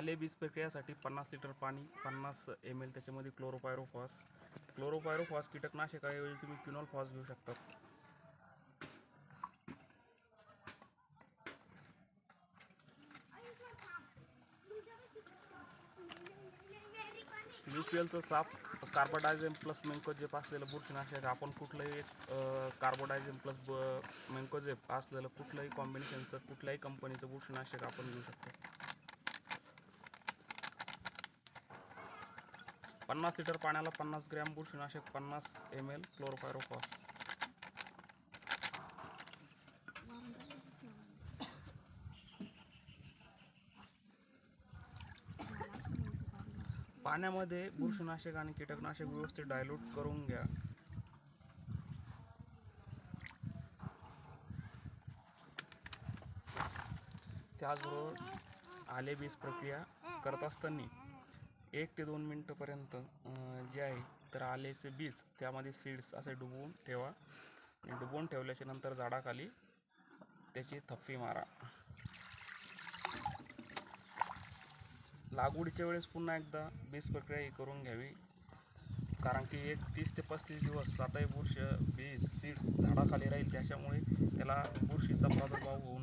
आले बीज प्रक्रियासाठी पन्नास लिटर पाणी पन्नास एम एल त्याच्यामध्ये क्लोरोपायरोफॉस क्लोरोपायरोफॉस कीटकनाशकाऐवजी तुम्ही क्युनॉल फॉस घेऊ शकता. यू पी एलचं साप कार्बोडायझेम प्लस मेंकोजेप असलेलं बुरशीनाशक आपण कुठलंही एक कार्बोडायझेम प्लस ब मेंकोजेप असलेलं कुठलंही कॉम्बिनेशनचं कुठल्याही कंपनीचं बुरशीनाशक आपण घेऊ शकतो. पन्नास लिटर पाण्याला पन्नास ग्रॅम बुरशीनाशक पन्नास एम एल क्लोरोफायरोफॉस पाण्यामध्ये बुरशीनाशक आणि कीटकनाशक व्यवस्थित डायल्यूट करून घ्या. त्याचबरोबर आले बीज प्रक्रिया करत असताना एक ते दोन मिनटंपर्यंत जे आहे तर आलेचे बीज त्यामध्ये सीड्स असे डुबवून ठेवा. आणि डुबवून ठेवल्याच्या नंतर झाडाखाली त्याची थप्पी मारा. लागवडीच्या वेळेस पुन्हा एकदा बीज प्रक्रिया ही करून घ्यावी. कारण की एक तीस ते पस्तीस दिवस सातही बुरश बीज सीड्स झाडाखाली राहील. त्याच्यामुळे त्याला बुरशीचा प्रादुर्भाव होऊ